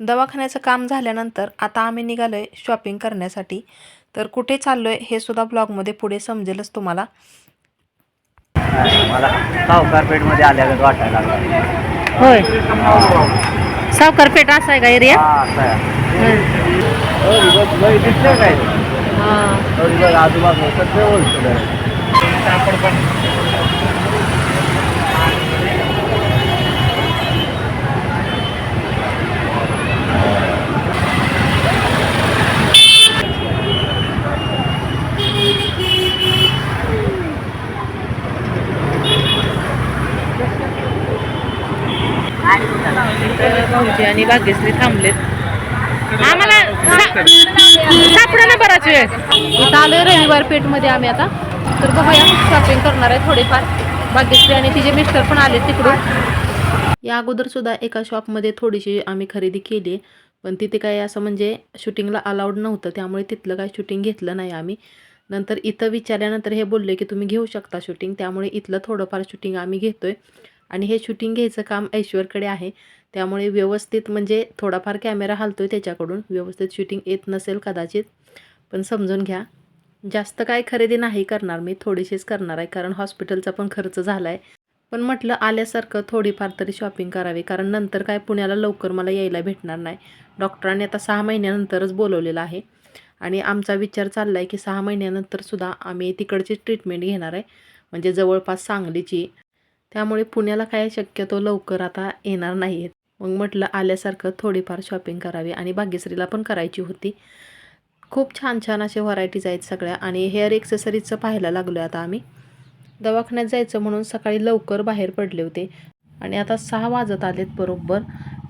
दवाखान्याचं काम झाल्यानंतर आता आम्ही निघालो आहे शॉपिंग करण्यासाठी. तर कुठे चाललो आहे हे सुद्धा ब्लॉगमध्ये पुढे समजेलच तुम्हाला. मला सावकारपेठमध्ये आल्यागत वाटायला लागलं. होय. सावकार पेठ असा आहे का एरिया हा काय? आजूबाजू भाऊजी आणि भाग्यश्री थांबलेत. आम्हाला सापडा ना बराच वेळ. इथं आलोय रविवार पेठमध्ये आम्ही आता. तर बघूया शॉपिंग करणार आहे थोडेफार. भाग्यश्री आणि तिचे मिस्टर पण आले तिकडून. या अगोदर सुद्धा एका शॉपमध्ये थोडीशी आम्ही खरेदी केली पण तिथे काही असं म्हणजे शूटिंगला अलाउड नव्हतं. त्यामुळे तिथलं काही शूटिंग घेतलं नाही आम्ही. नंतर इथं विचारल्यानंतर हे बोलले की तुम्ही घेऊ शकता शूटिंग त्यामुळे इथलं थोडंफार शूटिंग आम्ही घेतोय. आणि हे शूटिंग घ्यायचं काम ऐश्वरकडे आहे. त्यामुळे व्यवस्थित म्हणजे थोडाफार कॅमेरा हलतोय त्याच्याकडून. व्यवस्थित शूटिंग येत नसेल कदाचित. पण समजून घ्या. जास्त काय खरेदी नाही करणार मी. थोडीशीच करणार आहे. कारण हॉस्पिटलचा पण खर्च झाला आहे पण म्हटलं आल्यासारखं थोडीफार तरी शॉपिंग करावी. कारण नंतर काय पुण्याला लवकर मला यायला भेटणार नाही. डॉक्टरांनी आता सहा महिन्यानंतरच बोलवलेलं आहे. आणि आमचा विचार चालला आहे की सहा महिन्यानंतरसुद्धा आम्ही तिकडची ट्रीटमेंट घेणार आहे. म्हणजे जवळपास सांगलीची. त्यामुळे पुण्याला काय शक्यतो लवकर आता येणार नाही आहेत मग म्हटलं आल्यासारखं थोडीफार शॉपिंग करावी आणि भाग्यश्रीला पण करायची होती. खूप छान छान असे व्हरायटीज आहेत सगळ्या आणि हेअर एक्सेसरीजचं पाहायला लागलो आता आम्ही. दवाखान्यात जायचं म्हणून सकाळी लवकर बाहेर पडले होते आणि आता सहा वाजत आलेत बरोबर.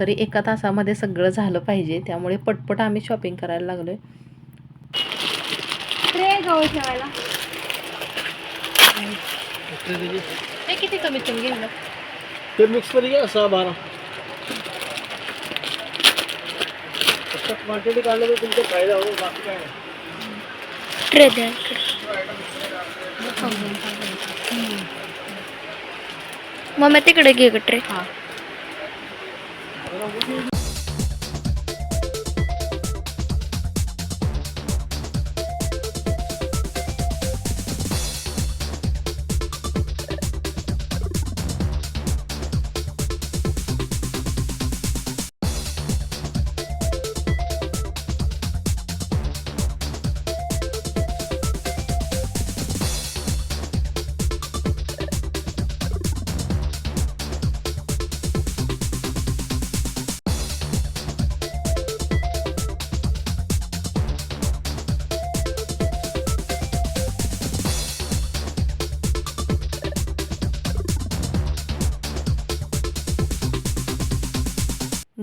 तरी एका तासामध्ये सगळं झालं पाहिजे. त्यामुळे पटपट आम्ही शॉपिंग करायला लागलो आहे हे किती कमीत कमी घेऊन ते मिक्समध्ये घ्या सहा बारा. क्वांटिटी काढलं तर तुमचा फायदा हो बाकी काय नाही. ट्रे द्या मम्मी तिकडे घे ग ट्रे. हां.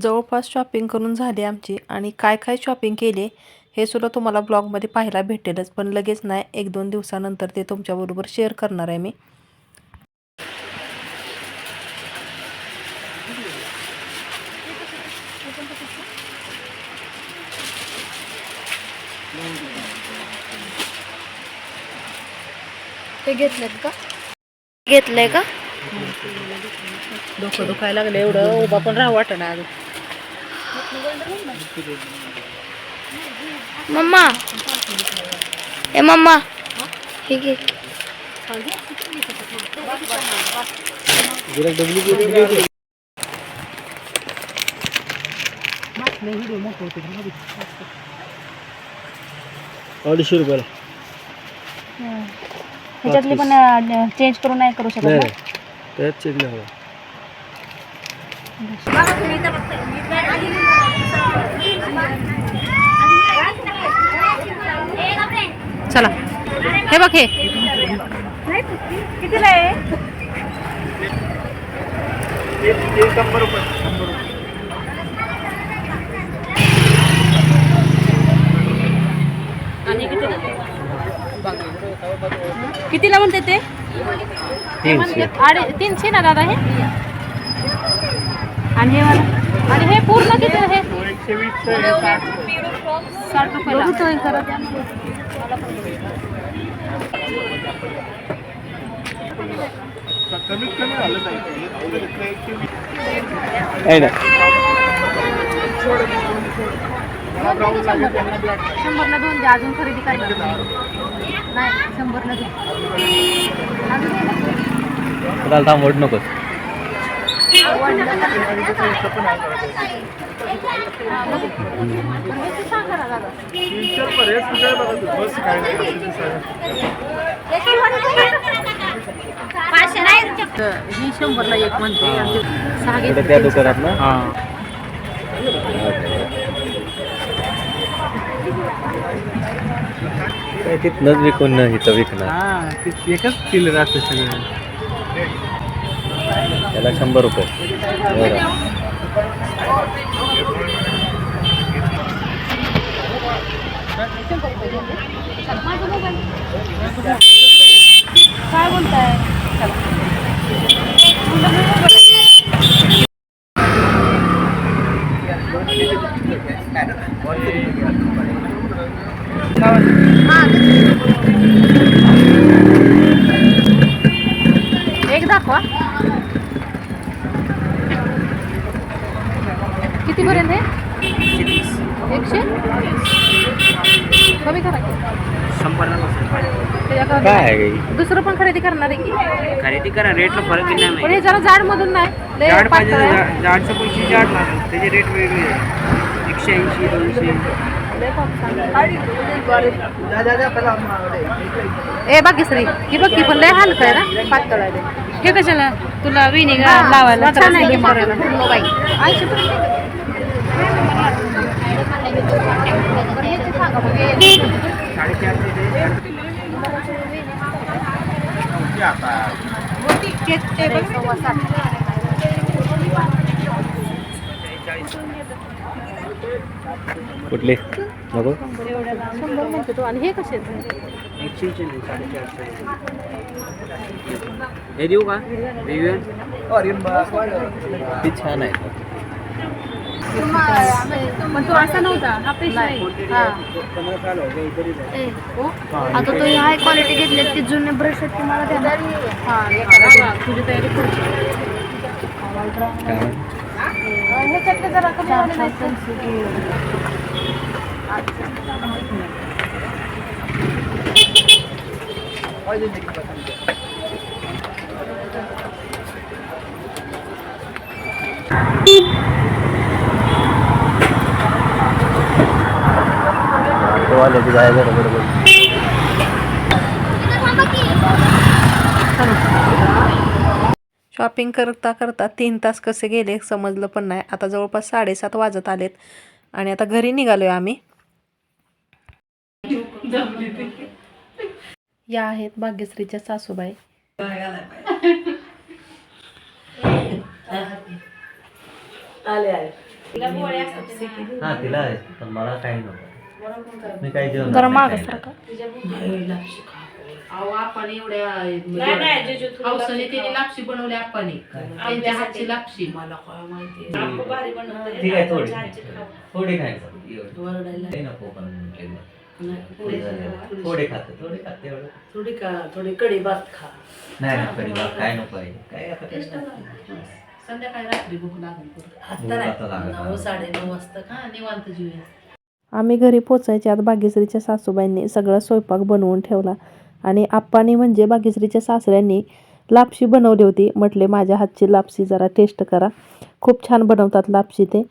जवळपास शॉपिंग करून झाली आमची आणि काय काय शॉपिंग केले हे सुद्धा तुम्हाला ब्लॉगमध्ये पाहायला भेटेलच. पण लगेच नाही एक दोन दिवसानंतर ते तुमच्याबरोबर शेअर करणार आहे मी. ते घेतलेत का? घेतलंय का? डोकं दुखायला लागलं एवढं. उभा पण राहू वाटणार मम्मा ए मम्मा हे घे अडीचशे रुपयाला. ह्याच्यातली पण चेंज करून नाही करू शकत ना? नाही त्यात चला. हे बघ हे. कितीला म्हणते ते? तीनशे. अडे तीनशे ना दादा हे? आणि हे वाला? आणि हे पूर्ण किती हे साठ आहे ना? शंभरला दोन द्या अजून खरेदी करणार नाही. शंभरला द्या अजून आहे ना? त्याला थांबवत नकोस पण हे शंभरला एक म्हणते सहा घेतले त्या दुकानात ना? तिथनंच विकून इथं विकणार. एकच किलर असते सगळं. त्याला शंभर रुपये. बरं. काय बोलताय? दाखवा किती पर्यंत आहे एकशे? कमी करा काय हे? दुसरं पण खरेदी करणार आहे की? खरेदी करा रेटला फरक नाही. पण हे जरा जाड मधून नाही जाड पाहिजे जाडचं पैसे जाड लागेल. त्याचे रेट वेगळे आहे. एकशे ऐंशी दोनशे. ए बाकीसरी ही बघ की पण लय हलकं आहे ना पातळ आहे ते. हे कशाला तुला विनिगर लावायला छान आहे साडेचारशे ते. कुठले? नको? शंभर म्हणते तो आणि हे कसे एकशे हे देऊ का? ती छान आहे. पण तो असा नव्हता हा पेश? आता तो हाय क्वालिटी घेतले ते जुने ब्रश आहेत ते. हा एखादा तुझी तयारी पुढची. ह्याच्यातले जरा कमी वाले नाहीत. ऑटोवाल्याची जाय बरोबर शॉपिंग करता करता तीन तास कसे गेले समजलं पण नाही. आता जवळपास साडेसात वाजत आलेत आणि आता घरी निघालोय आम्ही. या आहेत भाग्यश्रीच्या सासूबाई. हा तिला आहे पण मला काही नको मी काही जेवण जरा मागं सारखा अहो आपण एवढ्या हौसाने तिने लापशी बनवली आप्पाने त्यांच्या हातची लापशी मला काय माहिती. ठीक आहे थोडी? थोडी खायचं एवढं. काही नको पण म्हटलं. थोडे खाते थोडे खाते एवढं. थोडी का थोडी कडी भात खा. नाही ना कधी मला काय नको आहे. काय आता काय संध्याकाळी रात्री भूक लागेल भूक आता लागत नाही. साडे नऊ वाजता का? निवांत जेवूया. आम्ही घरी पोचायच्या आत भाग्यश्रीच्या सासूबाईंनी सगळा स्वयंपाक बनवून ठेवला. आणि आप्पानी म्हणजे बागेश्रीच्या सासऱ्यांनी लापशी बनवली होती. म्हटले माझ्या हातची लापशी जरा टेस्ट करा. खूप छान बनवतात लापशी ते.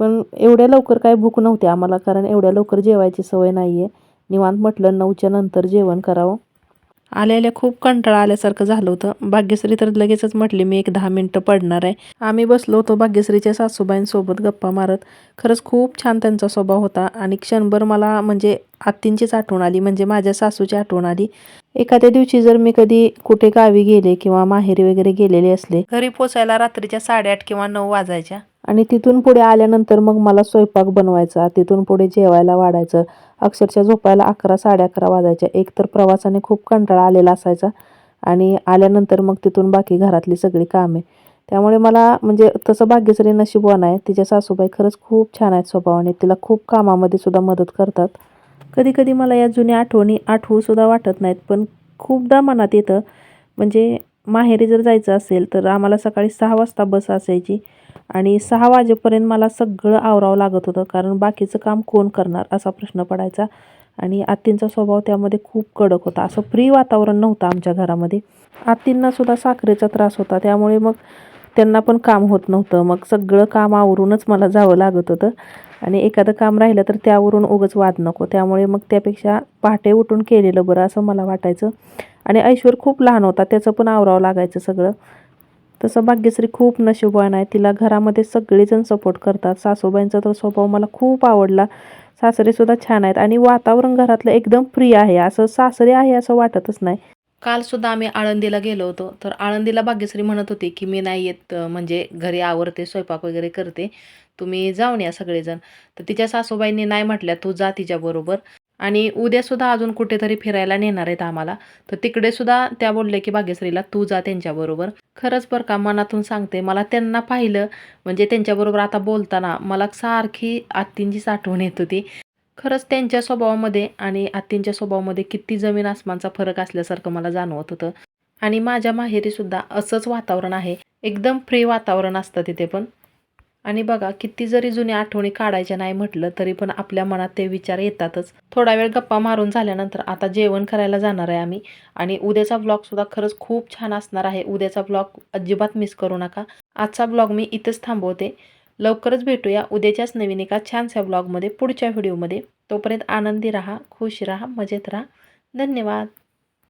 पण एवढ्या लवकर काय भूक नव्हती आम्हाला कारण एवढ्या लवकर जेवायची सवय नाही आहे निवांत म्हटलं नऊच्या नंतर जेवण करावं. आलेल्या खूप कंटाळा आल्यासारखं झालं होतं. भाग्यश्री तर लगेचच म्हटली मी एक दहा मिनटं पडणार आहे. आम्ही बसलो होतो भाग्यश्रीच्या सासूबाईंसोबत गप्पा मारत. खरंच खूप छान त्यांचा स्वभाव होता आणि क्षणभर मला म्हणजे आत्तींचीच आठवण आली म्हणजे माझ्या सासूची आठवण आली. एखाद्या दिवशी जर मी कधी कुठे गावी गेले किंवा माहेरी वगैरे गेलेले असले घरी पोचायला रात्रीच्या साडेआठ किंवा नऊ वाजायच्या. आणि तिथून पुढे आल्यानंतर मग मला स्वयंपाक बनवायचा तिथून पुढे जेवायला वाढायचं अक्षरशः झोपायला अकरा साडे अकरा वाजायच्या. एक तर प्रवासाने खूप कंटाळा आलेला असायचा आणि आल्यानंतर मग तिथून बाकी घरातली सगळी कामे. त्यामुळे मला म्हणजे तसं भाग्यश्री नशीबवान आहे. तिच्या सासूबाई खरंच खूप छान आहेत स्वभावाने. तिला खूप कामामध्ये सुद्धा मदत करतात. कधी कधी मला या जुन्या आठवणी आठवूसुद्धा वाटत नाहीत. पण खूपदा मनात येतं म्हणजे माहेरी जर जायचं असेल तर आम्हाला सकाळी सहा वाजता बस असायची आणि सहा वाजेपर्यंत मला सगळं आवरावं लागत होतं कारण बाकीचं काम कोण करणार असा प्रश्न पडायचा आणि आत्तींचा स्वभाव त्यामध्ये खूप कडक होता. असं फ्री वातावरण नव्हतं आमच्या घरामध्ये. आत्तींनासुद्धा साखरेचा त्रास होता त्यामुळे मग त्यांना पण काम होत नव्हतं. मग सगळं काम आवरूनच मला जावं लागत होतं. आणि एखादं काम राहिलं तर त्यावरून उगच वाद नको. त्यामुळे मग त्यापेक्षा पहाटे उठून केलेलं बरं असं मला वाटायचं. आणि ऐश्वर खूप लहान होता त्याचं पण आवरावं लागायचं सगळं. तसं भाग्यश्री खूप नशीबवान आहे. तिला घरामध्ये सगळेजण सपोर्ट करतात. सासूबाईंचा तर स्वभाव मला खूप आवडला. सासरेसुद्धा छान आहेत. आणि वातावरण घरातलं एकदम फ्री आहे. असं सासरे आहे असं वाटतच नाही. कालसुद्धा आम्ही आळंदीला गेलो होतो. तर आळंदीला भाग्यश्री म्हणत होती की मी नाही येत म्हणजे घरी आवरते स्वयंपाक वगैरे करते. तुम्ही जाऊन या सगळेजण. तर तिच्या सासूबाईंनी नाही म्हटल्या तू जा तिच्याबरोबर आणि उद्यासुद्धा अजून कुठेतरी फिरायला नेणार आहेत आम्हाला. तर तिकडे सुद्धा त्या बोलल्या की भाग्यश्रीला तू जा त्यांच्याबरोबर खरंच बरं का मनातून सांगते मला त्यांना पाहिलं म्हणजे त्यांच्याबरोबर आता बोलताना मला सारखी आत्तींचीच आठवण येत होती. खरंच त्यांच्या स्वभावामध्ये आणि आत्तींच्या स्वभावामध्ये किती जमीन आसमानचा फरक असल्यासारखं मला जाणवत होतं. आणि माझ्या माहेरीसुद्धा असंच वातावरण आहे. एकदम फ्री वातावरण असतं तिथे पण. आणि बघा किती जरी जुन्या आठवणी काढायच्या नाही म्हटलं तरी पण आपल्या मनात ते विचार येतातच. थोडा वेळ गप्पा मारून झाल्यानंतर आता जेवण करायला जाणार आहे आम्ही. आणि उद्याचा ब्लॉगसुद्धा खरंच खूप छान असणार आहे. उद्याचा ब्लॉग अजिबात मिस करू नका. आजचा ब्लॉग मी इथंच थांबवते. लवकरच भेटूया उद्याच्याच नवीन एका छानशा ब्लॉगमध्ये पुढच्या व्हिडिओमध्ये तोपर्यंत आनंदी राहा खुश राहा मजेत राहा. धन्यवाद.